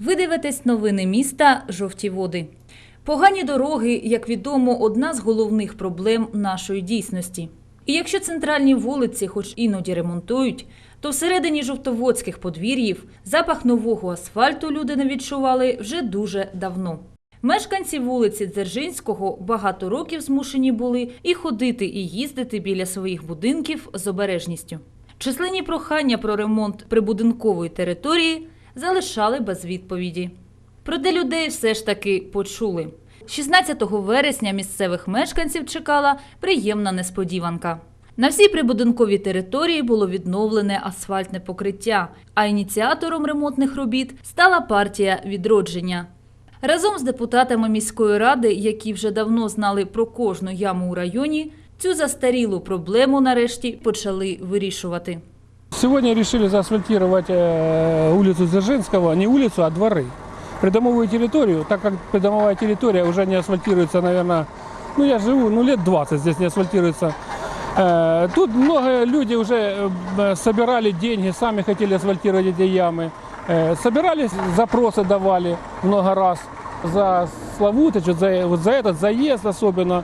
Ви дивитесь новини міста Жовті води. Погані дороги, як відомо, одна з головних проблем нашої дійсності. І якщо центральні вулиці, хоч іноді ремонтують, то всередині жовтоводських подвір'їв запах нового асфальту люди не відчували вже дуже давно. Мешканці вулиці Дзержинського багато років змушені були і ходити, і їздити біля своїх будинків з обережністю. Численні прохання про ремонт прибудинкової території залишали без відповіді. Проте людей все ж таки почули. 16 вересня місцевих мешканців чекала приємна несподіванка. На всій прибудинковій території було відновлене асфальтне покриття, а ініціатором ремонтних робіт стала партія відродження. Разом з депутатами міської ради, які вже давно знали про кожну яму у районі, цю застарілу проблему нарешті почали вирішувати. Сегодня решили заасфальтировать э, улицу Дзержинского, не улицу, а дворы. Придомовую территорию, так как придомовая территория уже не асфальтируется, наверное, ну я живу, ну лет 20 здесь не асфальтируется. Э, Тут много люди уже э, собирали деньги, сами хотели асфальтировать эти ямы. Э, Собирались, запросы давали много раз за Славутич, вот за, вот за этот заезд особенно.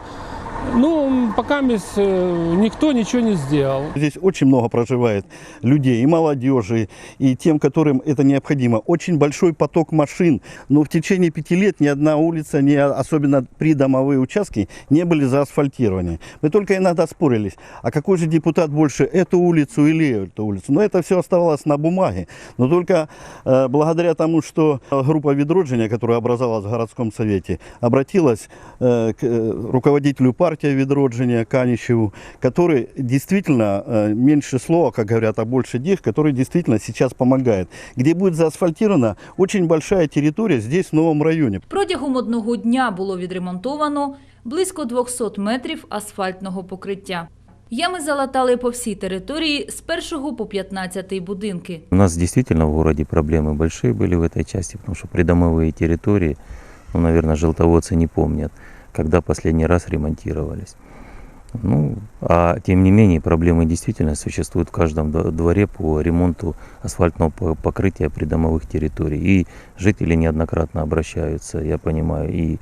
Ну, пока э, никто ничего не сделал. Здесь очень много проживает людей, и молодежи, и тем, которым это необходимо. Очень большой поток машин, но в течение пяти лет ни одна улица, ни особенно придомовые участки, не были заасфальтированы. Мы только иногда спорились, а какой же депутат больше, эту улицу или эту улицу. Но это все оставалось на бумаге. Но только э, благодаря тому, что группа Ведроджения, которая образовалась в городском совете, обратилась э, к э, руководителю партии Ведроджения Канищеву, который действительно э, меньше слова, как говорят, а больше дел, который действительно сейчас помогает. Где будет заасфальтирована очень большая территория здесь, в новом районе. Протягом одного дня було відремонтовано близько 200 метрів асфальтного покриття. Ями залатали по всій території з 1 по 15 будинки. У нас действительно в городе проблемы большие были в этой части, потому что придомовые территории, ну, наверное, желтоводцы не помнят, Когда последний раз ремонтировались. Ну, а тем не менее, проблемы действительно существуют в каждом дво- дворе по ремонту асфальтного по- покрытия придомовых территорий. И жители неоднократно обращаются, я понимаю, и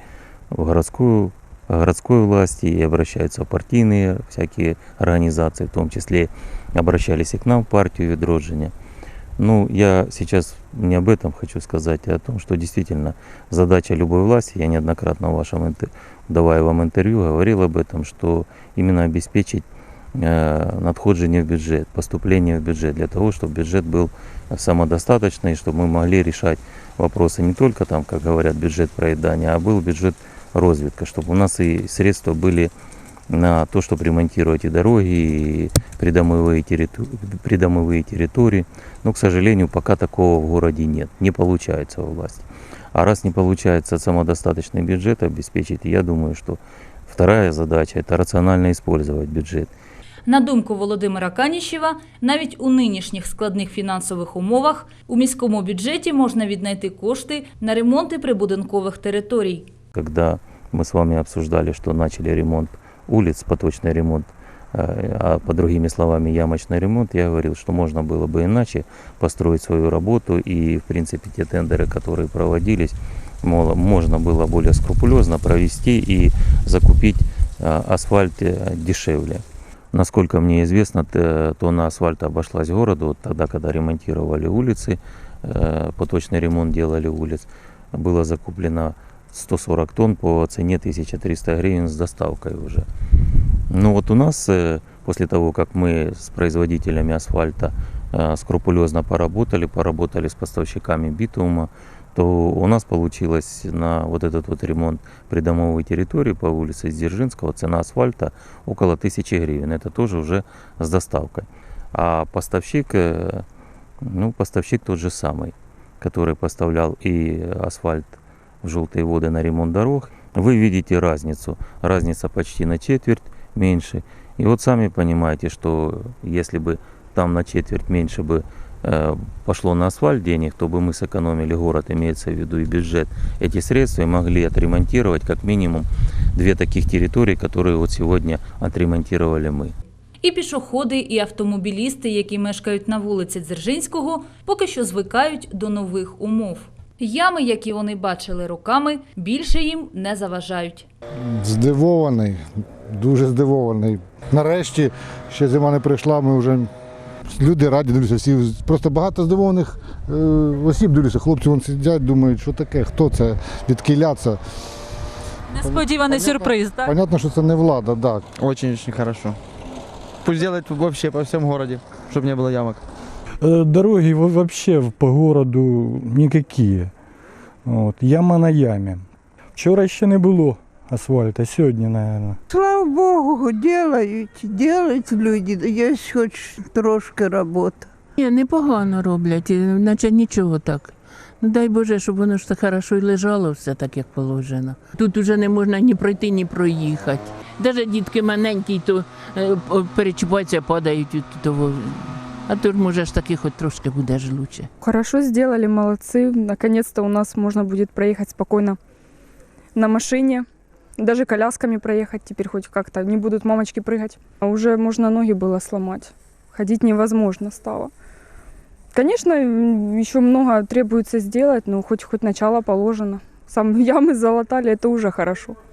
в городскую, городской власти, и обращаются в партийные всякие организации, в том числе обращались и к нам в партию Ведроджения. Ну, я сейчас не об этом хочу сказать, а о том, что действительно задача любой власти, я неоднократно в вашем, давая вам интервью, говорил об этом, что именно обеспечить э, надходжение в бюджет, поступление в бюджет, для того, чтобы бюджет был самодостаточный, чтобы мы могли решать вопросы не только там, как говорят, бюджет проедания, а был бюджет развитка, чтобы у нас и средства были на то, чтобы ремонтировать и дороги, и придомовые, территу- придомовые территории. Но, к сожалению, пока такого в городе нет. Не получается у власти. А раз не получается самодостаточный бюджет обеспечить, я думаю, что вторая задача – это рационально использовать бюджет. На думку Володимира Каніщева, навіть у нинішніх складних фінансових умовах у міському бюджеті можна віднайти кошти на ремонти прибудинкових територій. Когда мы с вами обсуждали, что начали ремонт улиц, поточный ремонт, э, а по другими словами ямочный ремонт, я говорил, что можно было бы иначе построить свою работу и, в принципе, те тендеры, которые проводились, можно было более скрупулезно провести и закупить э, асфальт э, дешевле. Насколько мне известно, тонна асфальта обошлась городу тогда, когда ремонтировали улицы, поточный ремонт делали улиц, было закуплено 140 тонн по цене 1300 гривен с доставкой уже. Ну вот у нас, э, после того, как мы с производителями асфальта э, скрупулезно поработали, поработали с поставщиками битума, то у нас получилось на вот этот вот ремонт придомовой территории по улице Дзержинского цена асфальта около 1000 гривен. Это тоже уже с доставкой. А поставщик, э, ну, поставщик тот же самый, который поставлял и асфальт в желтые воды на ремонт дорог. Вы видите разницу. Разница почти на четверть меньше. И вот сами понимаете, что если бы там на четверть меньше бы э, пошло на асфальт денег, то бы мы сэкономили город, имеется в виду и бюджет, эти средства и могли отремонтировать как минимум две таких территории, которые вот сегодня отремонтировали мы. І пішоходи, і автомобілісти, які мешкають на вулиці Дзержинського, поки що звикають до нових умов. Ями, які вони бачили роками, більше їм не заважають. Здивований, дуже здивований. Нарешті ще зима не прийшла, ми вже люди раді дивлюся, всі просто багато здивованих е, осіб дивлюся. Хлопці вон сидять, думають, що таке, хто це, від це. Несподіваний сюрприз, так? Понятно, що це не влада, так. Очень-очень хорошо. Пусть делают вообще по всем городе, чтобы не было ямок. Э, Дороги во- вообще в- по городу никакие. От, яма на ямі. Вчора ще не було асфальту, сьогодні, мабуть. Слава Богу, делають, делають люди, є хоч трошки роботи. Ні, непогано роблять, наче нічого так. Ну дай Боже, щоб воно ж так хорошо і лежало все так, як положено. Тут уже не можна ні пройти, ні проїхати. Навіть дітки маленькі, то е, перечіпаються, падають від того. А тут може ж таки хоч трошки буде ж лучше. Хорошо сделали, молодцы. Наконец-то у нас можно будет проехать спокойно на машине. Даже колясками проехать теперь хоть как-то. Не будут мамочки прыгать. А уже можно ноги было сломать. Ходить невозможно стало. Конечно, еще много требуется сделать, но хоть хоть начало положено. Сам ямы залатали, это уже хорошо.